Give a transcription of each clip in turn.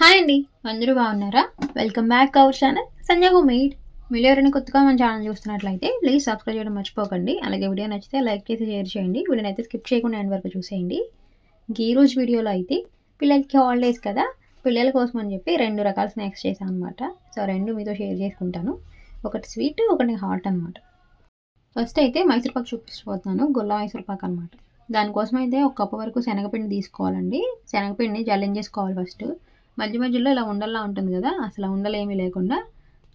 Hi అండి. అందరూ బాగున్నారా? Welcome back our channel Sanjay home మీరు ఎవరైనా కొత్తగా మన ఛానల్ చూస్తున్నట్లయితే ప్లీజ్ సబ్స్క్రైబ్ చేయడం మర్చిపోకండి. అలాగే వీడియో నచ్చితే లైక్ చేసి షేర్ చేయండి. వీడియోని అయితే స్కిప్ చేయకుండా ఎండ్ వరకు చూసేయండి. ఇంక ఈ రోజు వీడియోలో అయితే పిల్లలకి హాలిడేస్ కదా పిల్లల కోసం అని చెప్పి రెండు రకాల స్నాక్స్ చేశాను అనమాట సో రెండు మీతో షేర్ చేసుకుంటాను. ఒకటి స్వీట్ ఒకటి హాట్ అనమాట ఫస్ట్ అయితే మైసూర్పాకు చూపిస్తున్నాను గుల్ల మైసూర్పాకు అనమాట దానికోసం అయితే ఒక కప్పు వరకు శనగపిండి తీసుకోవాలండి. శనగపిండిని జల్లించేసుకోవాలి ఫస్ట్ మధ్య మధ్యలో ఇలా ఉండల్లా ఉంటుంది కదా అసలు ఉండలేమీ లేకుండా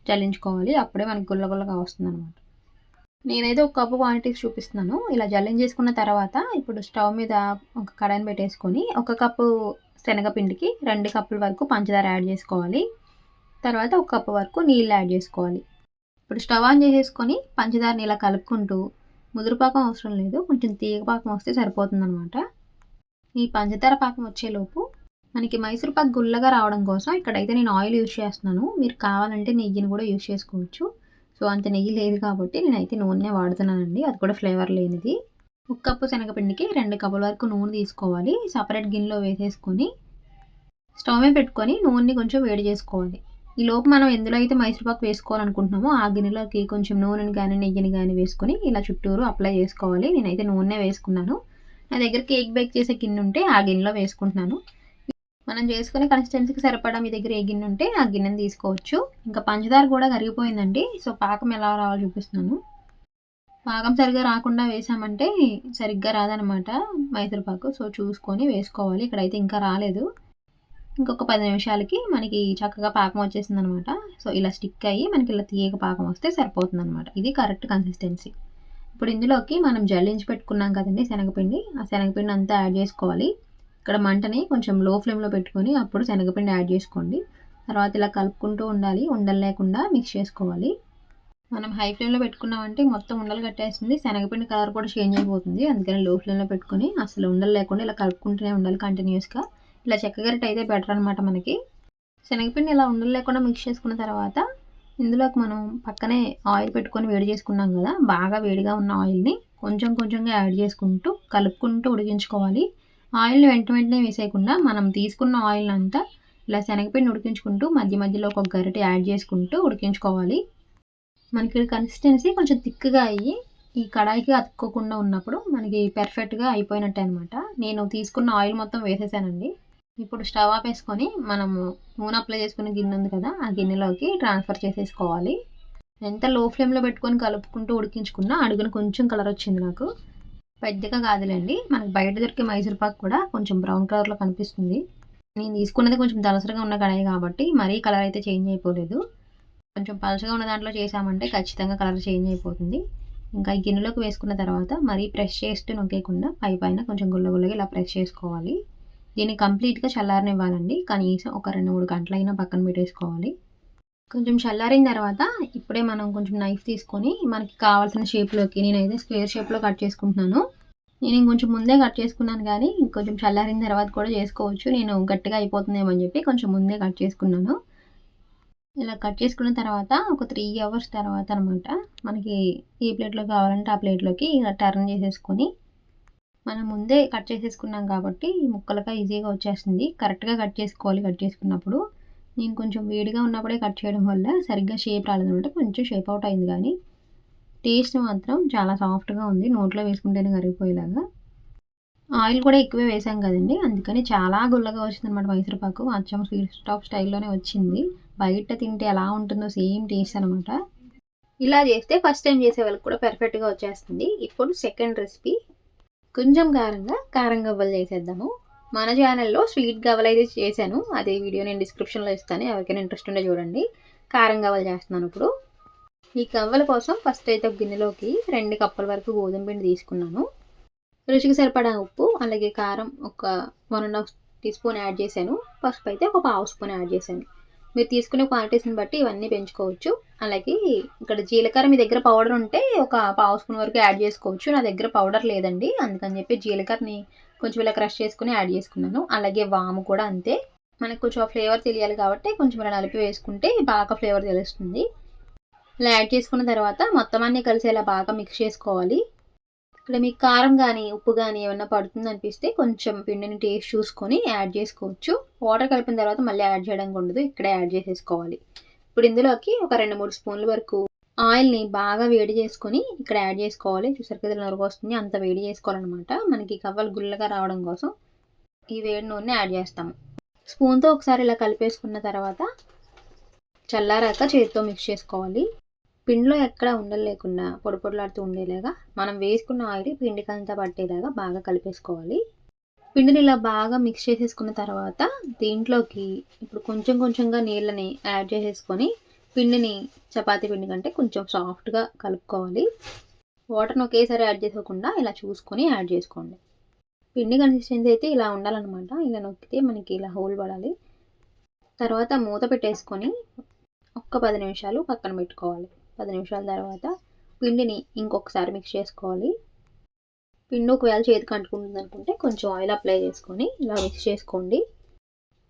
జల్లించుకోవాలి. అప్పుడే మనకి గుల్ల గుల్లగా వస్తుంది అనమాట నేనైతే ఒక కప్పు క్వాంటిటీస్ చూపిస్తున్నాను. ఇలా జల్లించేసుకున్న తర్వాత ఇప్పుడు స్టవ్ మీద ఒక కడాయిని పెట్టేసుకొని ఒక కప్పు శనగపిండికి రెండు కప్పుల వరకు పంచదార యాడ్ చేసుకోవాలి. తర్వాత ఒక కప్పు వరకు నీళ్ళు యాడ్ చేసుకోవాలి. ఇప్పుడు స్టవ్ ఆన్ చేసేసుకొని పంచదారని ఇలా కలుపుకుంటూ ముదురుపాకం అవసరం లేదు. కొంచెం తీగ పాకం వస్తే సరిపోతుందన్నమాట. ఈ పంచదార పాకం వచ్చేలోపు మనకి మైసూర్ పాక్ గుల్లగా రావడం కోసం ఇక్కడైతే నేను ఆయిల్ యూజ్ చేస్తున్నాను. మీరు కావాలంటే నెయ్యిని కూడా యూజ్ చేసుకోవచ్చు. సో అంత నెయ్యి లేదు కాబట్టి నేనైతే నూనె వాడుతున్నానండి. అది కూడా ఫ్లేవర్ లేనిది. ఒక కప్పు శనగపిండికి రెండు కప్పుల వరకు నూనె తీసుకోవాలి. సపరేట్ గిన్నెలో వేసేసుకొని స్టవ్ మీద పెట్టుకొని నూనెని కొంచెం వేడి చేసుకోవాలి. ఈ లోపు మనం ఎందులో అయితే మైసూర్పాకు వేసుకోవాలనుకుంటున్నామో ఆ గిన్నెలోకి కొంచెం నూనెని కానీ నెయ్యిని కానీ వేసుకొని ఇలా చుట్టూరు అప్లై చేసుకోవాలి. నేనైతే నూనె వేసుకున్నాను. నా దగ్గర కేక్ బేక్ చేసే గిన్నె ఉంటే ఆ గిన్నెలో వేసుకుంటున్నాను. మనం చేసుకునే కన్సిస్టెన్సీకి సరిపడా మీ దగ్గర ఏ గిన్నె ఉంటే ఆ గిన్నెని తీసుకోవచ్చు. ఇంకా పంచదార కూడా కరిగిపోయిందండి. సో పాకం ఎలా రావాలో చూపిస్తున్నాను. పాకం సరిగ్గా రాకుండా వేసామంటే సరిగ్గా రాదనమాట మైసూరుపాకు సో చూసుకొని వేసుకోవాలి. ఇక్కడైతే ఇంకా రాలేదు. ఇంకొక పది నిమిషాలకి మనకి చక్కగా పాకం వచ్చేసింది అనమాట సో ఇలా స్టిక్ అయ్యి మనకి ఇలా తీయక పాకం వస్తే సరిపోతుంది అనమాట ఇది కరెక్ట్ కన్సిస్టెన్సీ ఇప్పుడు ఇందులోకి మనం జల్లించి పెట్టుకున్నాం కదండి శనగపిండి. ఆ శనగపిండి అంతా యాడ్ చేసుకోవాలి. ఇక్కడ మంటని కొంచెం లో ఫ్లేమ్లో పెట్టుకొని అప్పుడు శనగపిండి యాడ్ చేసుకోండి. తర్వాత ఇలా కలుపుకుంటూ ఉండాలి. ఉండలు లేకుండా మిక్స్ చేసుకోవాలి. మనం హై ఫ్లేమ్లో పెట్టుకున్నామంటే మొత్తం ఉండలు కట్టేస్తుంది. శనగపిండి కలర్ కూడా చేంజ్ అయిపోతుంది. అందుకని లో ఫ్లేమ్లో పెట్టుకొని అసలు ఉండలు లేకుండా ఇలా కలుపుకుంటూనే ఉండాలి కంటిన్యూస్గా ఇలా చెక్కగరిట అయితే బెటర్ అనమాట మనకి. శనగపిండి ఇలా ఉండలు లేకుండా మిక్స్ చేసుకున్న తర్వాత ఇందులోకి మనం పక్కనే ఆయిల్ పెట్టుకొని వేడి చేసుకున్నాం కదా బాగా వేడిగా ఉన్న ఆయిల్ని కొంచెం కొంచెంగా యాడ్ చేసుకుంటూ కలుపుకుంటూ ఉడికించుకోవాలి. ఆయిల్ని వెంట వెంటనే వేసేయకుండా మనం తీసుకున్న ఆయిల్ అంతా ఇలా శనగపిండి ఉడికించుకుంటూ మధ్య మధ్యలో ఒక గరిటె యాడ్ చేసుకుంటూ ఉడికించుకోవాలి. మనకి కన్సిస్టెన్సీ కొంచెం థిక్గా అయ్యి ఈ కడాయికి అతుక్కోకుండా ఉన్నప్పుడు మనకి పెర్ఫెక్ట్గా అయిపోయినట్టే అనమాట నేను తీసుకున్న ఆయిల్ మొత్తం వేసేసానండి. ఇప్పుడు స్టవ్ ఆపేసుకొని మనము నూనె అప్లై చేసుకునే గిన్నె ఉంది కదా ఆ గిన్నెలోకి ట్రాన్స్ఫర్ చేసేసుకోవాలి. ఎంత లో ఫ్లేమ్లో పెట్టుకొని కలుపుకుంటూ ఉడికించుకున్నా అడుగున కొంచెం కలర్ వచ్చింది నాకు. పెద్దగా కాదులేండి. మనకు బయట దొరికే మైసూర్ పాక్ కూడా కొంచెం బ్రౌన్ కలర్లో కనిపిస్తుంది. నేను తీసుకున్నది కొంచెం దలసరిగా ఉన్న కడాయి కాబట్టి మరీ కలర్ అయితే చేంజ్ అయిపోలేదు. కొంచెం పలచగా ఉన్న దాంట్లో చేసామంటే ఖచ్చితంగా కలర్ చేంజ్ అయిపోతుంది. ఇంకా ఈ గిన్నెలోకి వేసుకున్న తర్వాత మరీ ప్రెస్ చేస్తూ నొక్కేయకుండా పై పైన కొంచెం గుల్లగుల్లగా ఇలా ప్రెస్ చేసుకోవాలి. దీన్ని కంప్లీట్గా చల్లారనివ్వాలండి. కనీసం ఒక రెండు మూడు గంటలైనా పక్కన పెట్టేసుకోవాలి. కొంచెం చల్లారిన తర్వాత ఇప్పుడే మనం కొంచెం నైఫ్ తీసుకొని మనకి కావాల్సిన షేప్లోకి నేనైతే స్క్వేర్ షేప్లో కట్ చేసుకుంటున్నాను. నేను ఇంకొంచెం ముందే కట్ చేసుకున్నాను కానీ ఇంకొంచెం చల్లారిన తర్వాత కూడా చేసుకోవచ్చు. నేను గట్టిగా అయిపోతుందేమని చెప్పి కొంచెం ముందే కట్ చేసుకున్నాను. ఇలా కట్ చేసుకున్న తర్వాత ఒక త్రీ అవర్స్ తర్వాత అనమాట మనకి ఏ ప్లేట్లో కావాలంటే ఆ ప్లేట్లోకి ఇలా టర్న్ చేసేసుకొని మనం ముందే కట్ చేసేసుకున్నాం కాబట్టి ముక్కలుగా ఈజీగా వచ్చేస్తుంది. కరెక్ట్గా కట్ చేసుకోవాలి కట్ చేసుకున్నప్పుడు. నేను కొంచెం వేడిగా ఉన్నప్పుడే కట్ చేయడం వల్ల సరిగ్గా షేప్ రాలేదనమాట కొంచెం షేప్ అవుట్ అయింది కానీ టేస్ట్ మాత్రం చాలా సాఫ్ట్గా ఉంది. నోట్లో వేసుకుంటేనే కరిగిపోయేలాగా. ఆయిల్ కూడా ఎక్కువే వేసాం కదండి. అందుకని చాలా గుల్లగా వచ్చింది అనమాట మైసూరుపాకు. అచ్చం స్వీట్ స్టాప్ స్టైల్లోనే వచ్చింది. బయట తింటే ఎలా ఉంటుందో సేమ్ టేస్ట్ అనమాట ఇలా చేస్తే ఫస్ట్ టైం చేసే వాళ్ళకి కూడా పర్ఫెక్ట్గా వచ్చేస్తుంది. ఇప్పుడు సెకండ్ రెసిపీ కొంచెం కారంగా కారం గవ్వలు చేసేద్దాము. మన ఛానల్లో స్వీట్ గవలు అయితే చేశాను. అదే వీడియో నేను డిస్క్రిప్షన్లో ఇస్తాను. ఎవరికైనా ఇంట్రెస్ట్ ఉంటే చూడండి. కారం గవలు చేస్తున్నాను ఇప్పుడు. ఈ గవ్వల కోసం ఫస్ట్ అయితే ఒక గిన్నెలోకి రెండు కప్పుల వరకు గోధుమ పిండి తీసుకున్నాను. రుచికి సరిపడా ఉప్పు అలాగే కారం ఒక one and half teaspoon add చేశాను. పసుపు అయితే ఒక పావు స్పూన్ యాడ్ చేశాను. మీరు తీసుకునే క్వాంటిటీస్ని బట్టి ఇవన్నీ పెంచుకోవచ్చు. అలాగే ఇక్కడ జీలకర్ర మీ దగ్గర పౌడర్ ఉంటే ఒక పావు స్పూన్ వరకు యాడ్ చేసుకోవచ్చు. నా దగ్గర పౌడర్ లేదండి. అందుకని చెప్పి జీలకర్రని కొంచెం ఇలా క్రష్ చేసుకుని యాడ్ చేసుకున్నాను. అలాగే వాము కూడా అంతే. మనకు కొంచెం ఫ్లేవర్ తెలియాలి కాబట్టి కొంచెం ఇలా నలిపి వేసుకుంటే బాగా ఫ్లేవర్ తెలుస్తుంది. ఇలా యాడ్ చేసుకున్న తర్వాత మొత్తం అన్నీ కలిసి ఇలా బాగా మిక్స్ చేసుకోవాలి. ఇక్కడ మీకు కారం కానీ ఉప్పు కానీ ఏమన్నా పడుతుంది అనిపిస్తే కొంచెం పిండిని టేస్ట్ చూసుకొని యాడ్ చేసుకోవచ్చు. వాటర్ కలిపిన తర్వాత మళ్ళీ యాడ్ చేయడానికి ఉండదు. ఇక్కడే యాడ్ చేసేసుకోవాలి. ఇప్పుడు ఇందులోకి ఒక రెండు మూడు స్పూన్ల వరకు ఆయిల్ని బాగా వేడి చేసుకొని ఇక్కడ యాడ్ చేసుకోవాలి. చూసారు కదా నొరుగు వస్తుంది. అంత వేడి చేసుకోవాలన్నమాట. మనకి కవ్వలు గుల్లగా రావడం కోసం ఈ వేడి నూనె యాడ్ చేస్తాము. స్పూన్తో ఒకసారి ఇలా కలిపేసుకున్న తర్వాత చల్లారాక చేతితో మిక్స్ చేసుకోవాలి. పిండిలో ఎక్కడ ఉండలు లేకుండా పొడి పొడిలాడుతూ ఉండేలాగా మనం వేసుకున్న ఆయిల్ పిండికంతా పట్టేలాగా బాగా కలిపేసుకోవాలి. పిండిని ఇలా బాగా మిక్స్ చేసేసుకున్న తర్వాత దీంట్లోకి ఇప్పుడు కొంచెం కొంచెంగా నీళ్ళని యాడ్ చేసేసుకొని పిండిని చపాతీ పిండి కంటే కొంచెం సాఫ్ట్గా కలుపుకోవాలి. వాటర్ని ఒకేసారి యాడ్ చేసుకోకుండా ఇలా చూసుకొని యాడ్ చేసుకోండి. పిండి కన్సిస్టెన్సీ అయితే ఇలా ఉండాలన్నమాట. ఇలా నొక్కితే మనకి ఇలా హోల్ పడాలి. తర్వాత మూత పెట్టేసుకొని ఒక్క పది నిమిషాలు పక్కన పెట్టుకోవాలి. పది నిమిషాల తర్వాత పిండిని ఇంకొకసారి మిక్స్ చేసుకోవాలి. పిండి ఒకవేళ చేతికి అంటుకుంటుంది అనుకుంటే కొంచెం ఆయిల్ అప్లై చేసుకొని ఇలా మిక్స్ చేసుకోండి.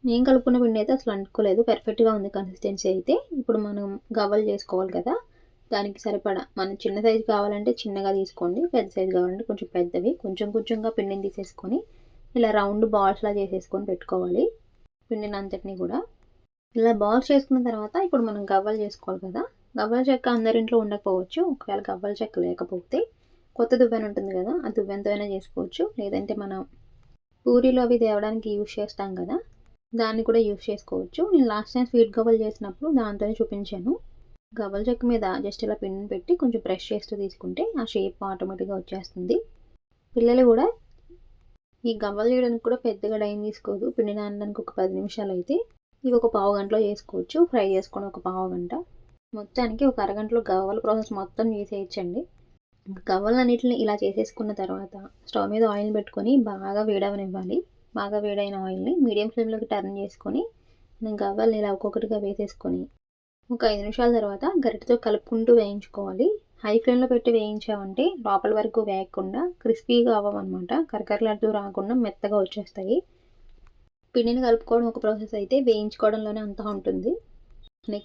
నేను కలుపుకున్న పిండి అయితే అసలు అంటుకోలేదు. పర్ఫెక్ట్గా ఉంది కన్సిస్టెన్సీ అయితే. ఇప్పుడు మనం గవ్వలు చేసుకోవాలి కదా దానికి సరిపడా మనం చిన్న సైజు కావాలంటే చిన్నగా తీసుకోండి పెద్ద సైజు కావాలంటే కొంచెం పెద్దవి. కొంచెం కొంచెంగా పిండిని తీసేసుకొని ఇలా రౌండ్ బాల్స్లా చేసేసుకొని పెట్టుకోవాలి పిండిని అంతటిని కూడా. ఇలా బాల్స్ చేసుకున్న తర్వాత ఇప్పుడు మనం గవ్వలు చేసుకోవాలి కదా గవ్వల చెక్క అందరింట్లో ఉండకపోవచ్చు. ఒకవేళ గవ్వల చెక్క లేకపోతే కొత్త దువ్వెన ఉంటుంది కదా ఆ దువ్వెనతో అయినా చేసుకోవచ్చు. లేదంటే మనం పూరీలో అవి తేవడానికి యూజ్ చేస్తాం కదా దాన్ని కూడా యూజ్ చేసుకోవచ్చు. నేను లాస్ట్ టైం స్వీట్ గవ్వలు చేసినప్పుడు దాంతోనే చూపించాను. గవ్వల చెక్క మీద జస్ట్ ఇలా పిన్ పెట్టి కొంచెం బ్రష్ చేస్తూ తీసుకుంటే ఆ షేప్ ఆటోమేటిక్గా వచ్చేస్తుంది. పిల్లలు కూడా ఈ గవ్వలు చేయడానికి కూడా పెద్దగా టైం తీసుకోదు. పిండి నానడానికి ఒక పది నిమిషాలు అయితే ఇవి ఒక పావు గంటలో చేసుకోవచ్చు. ఫ్రై చేసుకొని ఒక పావు గంట. మొత్తానికి ఒక అరగంటలో గవ్వల ప్రాసెస్ మొత్తం చేసేయచ్చండి. గవ్వలన్నింటిని ఇలా చేసేసుకున్న తర్వాత స్టవ్ మీద ఆయిల్ పెట్టుకొని బాగా వేడవనివ్వాలి. బాగా వేడైన ఆయిల్ని మీడియం ఫ్లేమ్లోకి టర్న్ చేసుకొని మనం గవ్వల్ని ఇలా ఒక్కొక్కటిగా వేసేసుకొని ఒక ఐదు నిమిషాల తర్వాత గరిటతో కలుపుకుంటూ వేయించుకోవాలి. హై ఫ్లేమ్లో పెట్టి వేయించామంటే లోపల వరకు వేయకుండా క్రిస్పీగా అవ్వమన్నమాట కరకరలాడుతూ రాకుండా మెత్తగా వచ్చేస్తాయి. పిండిని కలుపుకోవడం ఒక ప్రాసెస్ అయితే వేయించుకోవడంలోనే అంతా ఉంటుంది.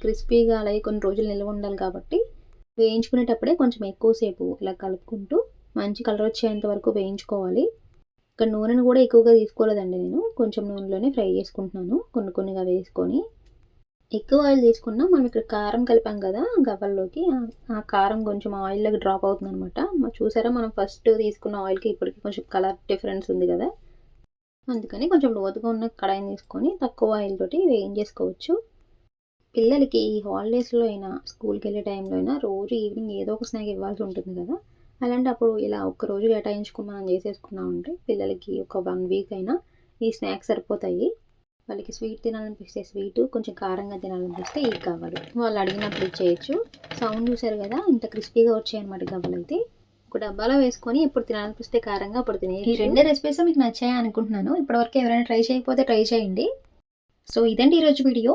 క్రిస్పీగా అలాగే కొన్ని రోజులు నిల్వ ఉండాలి కాబట్టి వేయించుకునేటప్పుడే కొంచెం ఎక్కువసేపు ఇలా కలుపుకుంటూ మంచి కలర్ వచ్చేంత వరకు వేయించుకోవాలి. ఇక్కడ నూనెను కూడా ఎక్కువగా తీసుకోలేదండి నేను. కొంచెం నూనెలోనే ఫ్రై చేసుకుంటున్నాను. కొన్ని కొన్నిగా వేసుకొని. ఎక్కువ ఆయిల్ తీసుకున్నా మనం ఇక్కడ కారం కలిపాం కదా గవ్వల్లోకి. ఆ కారం కొంచెం ఆయిల్లోకి డ్రాప్ అవుతుంది అనమాట చూసారా మనం ఫస్ట్ తీసుకున్న ఆయిల్కి ఇప్పటికి కొంచెం కలర్ డిఫరెన్స్ ఉంది కదా. అందుకని కొంచెం లోతుగా ఉన్న కడాయిని తీసుకొని తక్కువ ఆయిల్ తోటి వేయించేసుకోవచ్చు. పిల్లలకి ఈ హాలిడేస్లో అయినా స్కూల్కి వెళ్ళే టైంలో అయినా రోజు ఈవినింగ్ ఏదో ఒక స్నాక్ ఇవ్వాల్సి ఉంటుంది కదా. అలాంటప్పుడు ఇలా ఒక్కరోజు రోజు కేటాయించుకుని మనం చేసేసుకున్నామంటే పిల్లలకి ఒక వన్ వీక్ అయినా ఈ స్నాక్స్ సరిపోతాయి. వాళ్ళకి స్వీట్ తినాలనిపిస్తే స్వీట్ కొంచెం కారంగా తినాలనిపిస్తే ఈ కావాలి వాళ్ళు అడిగినప్పుడు ఇచ్చేయచ్చు. సౌండ్ చూసారు కదా ఇంత క్రిస్పీగా వచ్చాయన్నమాట గవ్వలు అయితే. ఒక డబ్బాలో వేసుకొని ఎప్పుడు తినాలనిపిస్తే కారంగా అప్పుడు తినే ఈ రెండే రెసిపీస్ మీకు నచ్చాయి అనుకుంటున్నాను. ఇప్పటివరకు ఎవరైనా ట్రై చేయకపోతే ట్రై చేయండి. సో ఇదండి ఈరోజు వీడియో.